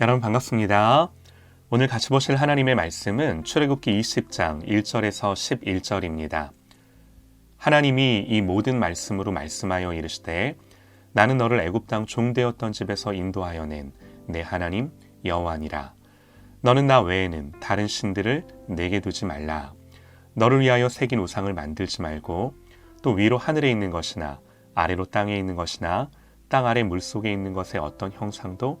여러분 반갑습니다. 오늘 같이 보실 하나님의 말씀은 출애굽기 20장 1절에서 11절입니다. 하나님이 이 모든 말씀으로 말씀하여 이르시되 나는 너를 애굽 땅 종되었던 집에서 인도하여 낸 내 하나님 여호와니라. 너는 나 외에는 다른 신들을 내게 두지 말라. 너를 위하여 새긴 우상을 만들지 말고 또 위로 하늘에 있는 것이나 아래로 땅에 있는 것이나 땅 아래 물 속에 있는 것의 어떤 형상도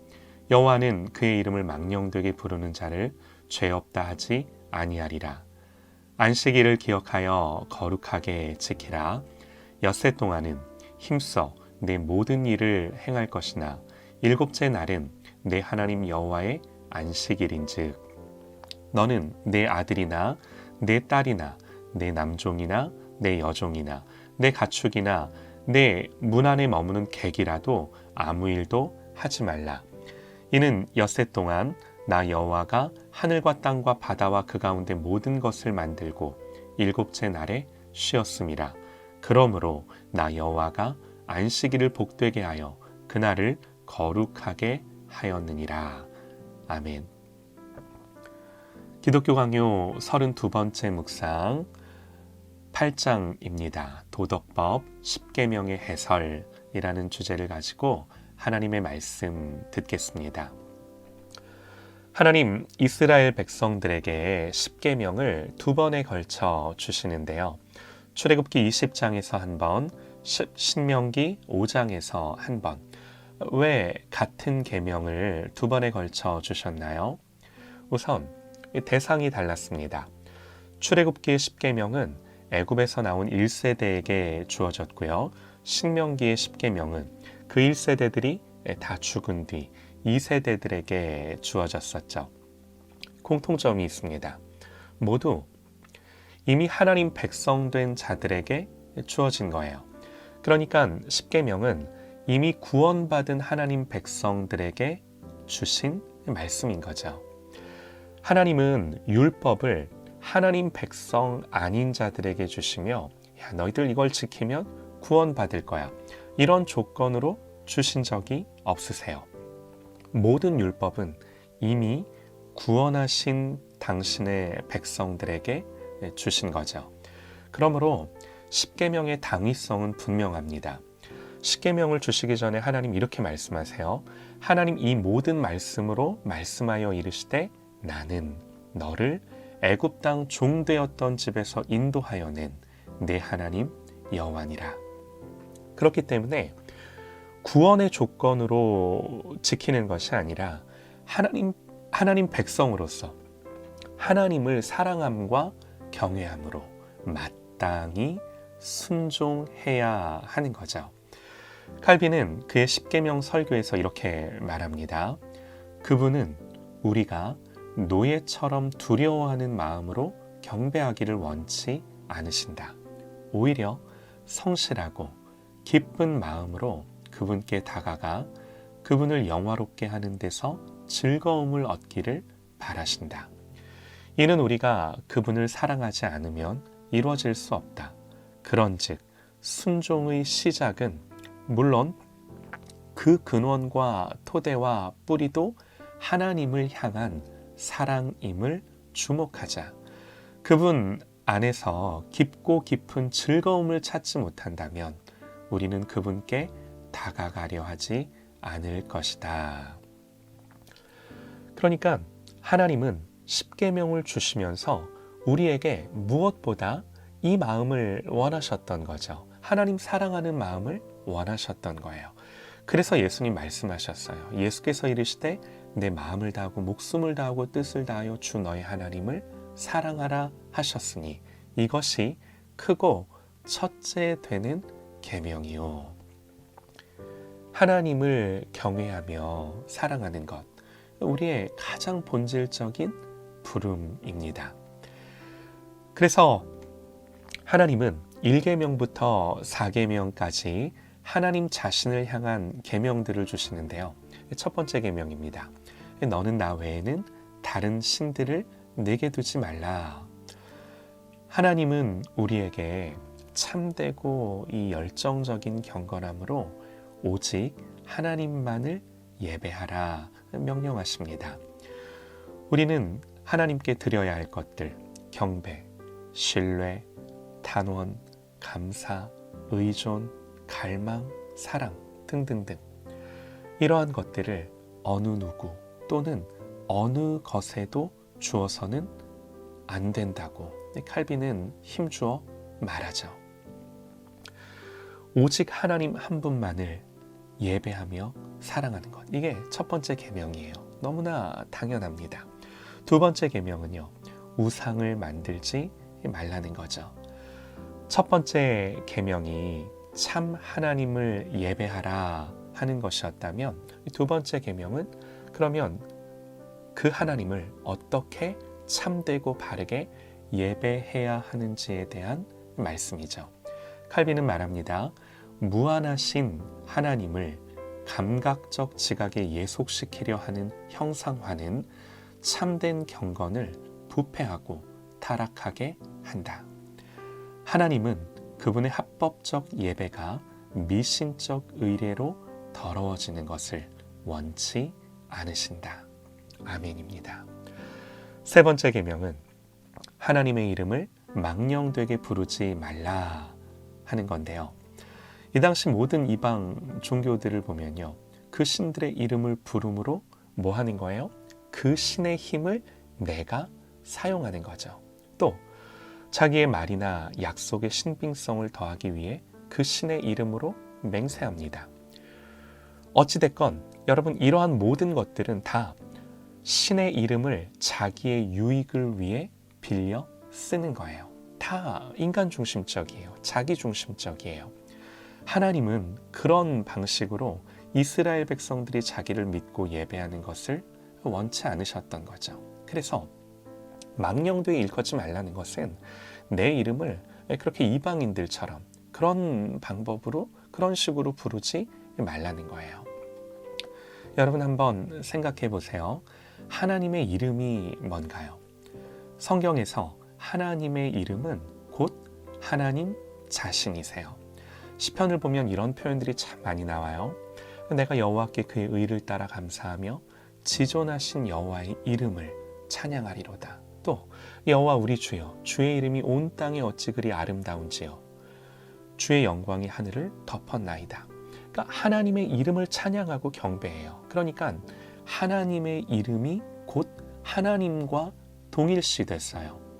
여호와는 그의 이름을 망령되게 부르는 자를 죄 없다 하지 아니하리라. 안식일을 기억하여 거룩하게 지키라. 엿새 동안은 힘써 내 모든 일을 행할 것이나 일곱째 날은 내 하나님 여호와의 안식일인즉 너는 내 아들이나 내 딸이나 내 남종이나 내 여종이나 내 가축이나 내 문 안에 머무는 객이라도 아무 일도 하지 말라. 이는 엿새 동안 나 여호와가 하늘과 땅과 바다와 그 가운데 모든 것을 만들고 일곱째 날에 쉬었음이라. 그러므로 나 여호와가 안식일을 복되게 하여 그날을 거룩하게 하였느니라. 아멘. 기독교 강요 32번째 묵상 8장입니다. 도덕법 10계명의 해설이라는 주제를 가지고 하나님의 말씀 듣겠습니다. 하나님 이스라엘 백성들에게 10계명을 두 번에 걸쳐 주시는데요. 출애굽기 20장에서 한 번, 신명기 5장에서 한 번. 왜 같은 계명을 두 번에 걸쳐 주셨나요? 우선 대상이 달랐습니다. 출애굽기의 10계명은 애굽에서 나온 1세대에게 주어졌고요. 신명기의 10계명은 그 1세대들이 다 죽은 뒤 2세대들에게 주어졌었죠. 공통점이 있습니다. 모두 이미 하나님 백성된 자들에게 주어진 거예요. 그러니까 10계명은 이미 구원받은 하나님 백성들에게 주신 말씀인 거죠. 하나님은 율법을 하나님 백성 아닌 자들에게 주시며 야, 너희들 이걸 지키면 구원받을 거야. 이런 조건으로 주신 적이 없으세요. 모든 율법은 이미 구원하신 당신의 백성들에게 주신 거죠. 그러므로 십계명의 당위성은 분명합니다. 십계명을 주시기 전에 하나님 이렇게 말씀하세요. 하나님 이 모든 말씀으로 말씀하여 이르시되 나는 너를 애굽 땅 종되었던 집에서 인도하여 낸 내 하나님 여호와니라. 그렇기 때문에 구원의 조건으로 지키는 것이 아니라 하나님 하나님 백성으로서 하나님을 사랑함과 경외함으로 마땅히 순종해야 하는 거죠. 칼빈은 그의 십계명 설교에서 이렇게 말합니다. 그분은 우리가 노예처럼 두려워하는 마음으로 경배하기를 원치 않으신다. 오히려 성실하고 기쁜 마음으로 그분께 다가가 그분을 영화롭게 하는 데서 즐거움을 얻기를 바라신다. 이는 우리가 그분을 사랑하지 않으면 이루어질 수 없다. 그런즉 순종의 시작은 물론 그 근원과 토대와 뿌리도 하나님을 향한 사랑임을 주목하자. 그분 안에서 깊고 깊은 즐거움을 찾지 못한다면 우리는 그분께 다가가려 하지 않을 것이다. 그러니까 하나님은 십계명을 주시면서 우리에게 무엇보다 이 마음을 원하셨던 거죠. 하나님 사랑하는 마음을 원하셨던 거예요. 그래서 예수님 말씀하셨어요. 예수께서 이르시되 내 마음을 다하고 목숨을 다하고 뜻을 다하여 주 너의 하나님을 사랑하라 하셨으니 이것이 크고 첫째 되는 계명이요. 하나님을 경외하며 사랑하는 것. 우리의 가장 본질적인 부름입니다. 그래서 하나님은 1계명부터 4계명까지 하나님 자신을 향한 계명들을 주시는데요. 첫 번째 계명입니다. 너는 나 외에는 다른 신들을 내게 두지 말라. 하나님은 우리에게 참되고 이 열정적인 경건함으로 오직 하나님만을 예배하라 명령하십니다. 우리는 하나님께 드려야 할 것들, 경배, 신뢰, 단원, 감사, 의존, 갈망, 사랑 등등등. 이러한 것들을 어느 누구 또는 어느 것에도 주어서는 안 된다고 칼빈은 힘주어 말하죠. 오직 하나님 한 분만을 예배하며 사랑하는 것. 이게 첫 번째 계명이에요. 너무나 당연합니다. 두 번째 계명은요. 우상을 만들지 말라는 거죠. 첫 번째 계명이 참 하나님을 예배하라 하는 것이었다면 두 번째 계명은 그러면 그 하나님을 어떻게 참되고 바르게 예배해야 하는지에 대한 말씀이죠. 칼빈은 말합니다. 무한하신 하나님을 감각적 지각에 예속시키려 하는 형상화는 참된 경건을 부패하고 타락하게 한다. 하나님은 그분의 합법적 예배가 미신적 의례로 더러워지는 것을 원치 않으신다. 아멘입니다. 세 번째 계명은 하나님의 이름을 망령되게 부르지 말라 하는 건데요. 이 당시 모든 이방 종교들을 보면요. 그 신들의 이름을 부름으로 뭐 하는 거예요? 그 신의 힘을 내가 사용하는 거죠. 또 자기의 말이나 약속의 신빙성을 더하기 위해 그 신의 이름으로 맹세합니다. 어찌됐건 여러분 이러한 모든 것들은 다 신의 이름을 자기의 유익을 위해 빌려 쓰는 거예요. 다 인간 중심적이에요. 자기 중심적이에요. 하나님은 그런 방식으로 이스라엘 백성들이 자기를 믿고 예배하는 것을 원치 않으셨던 거죠. 그래서 망령되이 일컫지 말라는 것은 내 이름을 그렇게 이방인들처럼 그런 방법으로 그런 식으로 부르지 말라는 거예요. 여러분 한번 생각해 보세요. 하나님의 이름이 뭔가요? 성경에서 하나님의 이름은 곧 하나님 자신이세요. 시편을 보면 이런 표현들이 참 많이 나와요. 내가 여호와께 그의 의를 따라 감사하며 지존하신 여호와의 이름을 찬양하리로다. 또 여호와 우리 주여 주의 이름이 온 땅에 어찌 그리 아름다운지요 주의 영광이 하늘을 덮었나이다. 그러니까 하나님의 이름을 찬양하고 경배해요. 그러니까 하나님의 이름이 곧 하나님과 동일시 됐어요.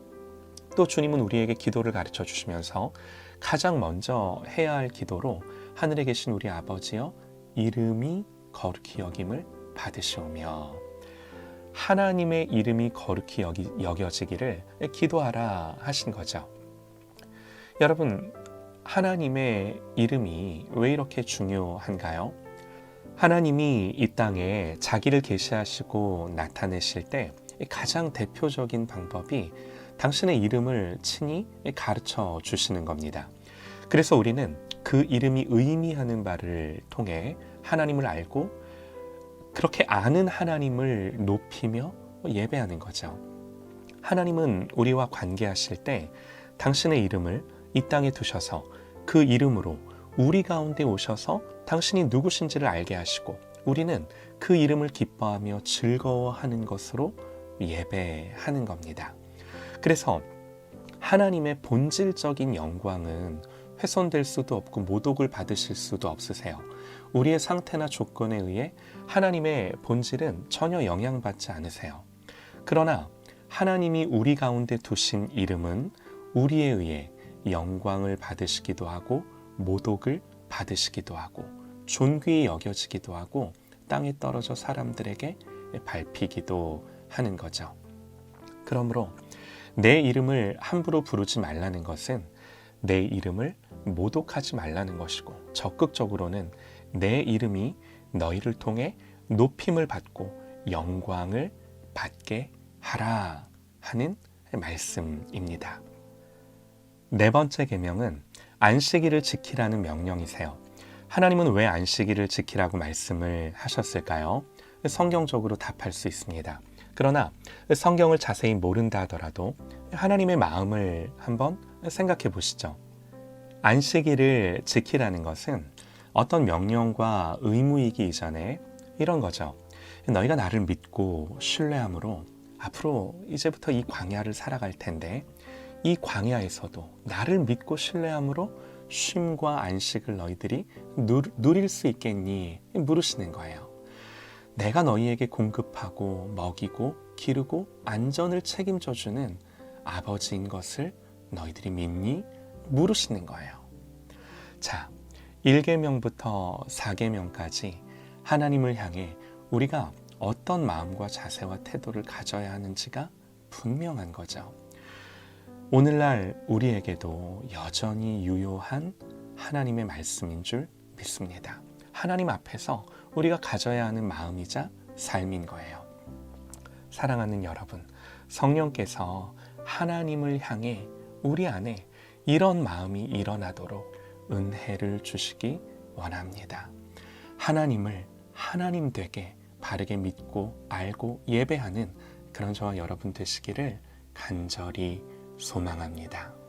또 주님은 우리에게 기도를 가르쳐 주시면서 가장 먼저 해야 할 기도로 하늘에 계신 우리 아버지여 이름이 거룩히 여김을 받으시오며 하나님의 이름이 거룩히 여기, 여겨지기를 기도하라 하신 거죠. 여러분, 하나님의 이름이 왜 이렇게 중요한가요? 하나님이 이 땅에 자기를 계시하시고 나타내실 때 가장 대표적인 방법이 당신의 이름을 친히 가르쳐 주시는 겁니다. 그래서 우리는 그 이름이 의미하는 바를 통해 하나님을 알고 그렇게 아는 하나님을 높이며 예배하는 거죠. 하나님은 우리와 관계하실 때 당신의 이름을 이 땅에 두셔서 그 이름으로 우리 가운데 오셔서 당신이 누구신지를 알게 하시고 우리는 그 이름을 기뻐하며 즐거워하는 것으로 예배하는 겁니다. 그래서 하나님의 본질적인 영광은 훼손될 수도 없고 모독을 받으실 수도 없으세요. 우리의 상태나 조건에 의해 하나님의 본질은 전혀 영향받지 않으세요. 그러나 하나님이 우리 가운데 두신 이름은 우리에 의해 영광을 받으시기도 하고 모독을 받으시기도 하고 존귀히 여겨지기도 하고 땅에 떨어져 사람들에게 밟히기도 하는 거죠. 그러므로 내 이름을 함부로 부르지 말라는 것은 내 이름을 모독하지 말라는 것이고 적극적으로는 내 이름이 너희를 통해 높임을 받고 영광을 받게 하라 하는 말씀입니다. 네 번째 계명은 안식일을 지키라는 명령이세요. 하나님은 왜 안식일을 지키라고 말씀을 하셨을까요? 성경적으로 답할 수 있습니다. 그러나 성경을 자세히 모른다 하더라도 하나님의 마음을 한번 생각해 보시죠. 안식일을 지키라는 것은 어떤 명령과 의무이기 이전에 이런 거죠. 너희가 나를 믿고 신뢰함으로 앞으로 이제부터 이 광야를 살아갈 텐데 이 광야에서도 나를 믿고 신뢰함으로 쉼과 안식을 너희들이 누, 누릴 수 있겠니? 물으시는 거예요. 내가 너희에게 공급하고 먹이고 기르고 안전을 책임져 주는 아버지인 것을 너희들이 믿니? 물으시는 거예요. 자, 1계명부터 4계명까지 하나님을 향해 우리가 어떤 마음과 자세와 태도를 가져야 하는지가 분명한 거죠. 오늘날 우리에게도 여전히 유효한 하나님의 말씀인 줄 믿습니다. 하나님 앞에서 우리가 가져야 하는 마음이자 삶인 거예요. 사랑하는 여러분, 성령께서 하나님을 향해 우리 안에 이런 마음이 일어나도록 은혜를 주시기 원합니다. 하나님을 하나님 되게 바르게 믿고 알고 예배하는 그런 저와 여러분 되시기를 간절히 소망합니다.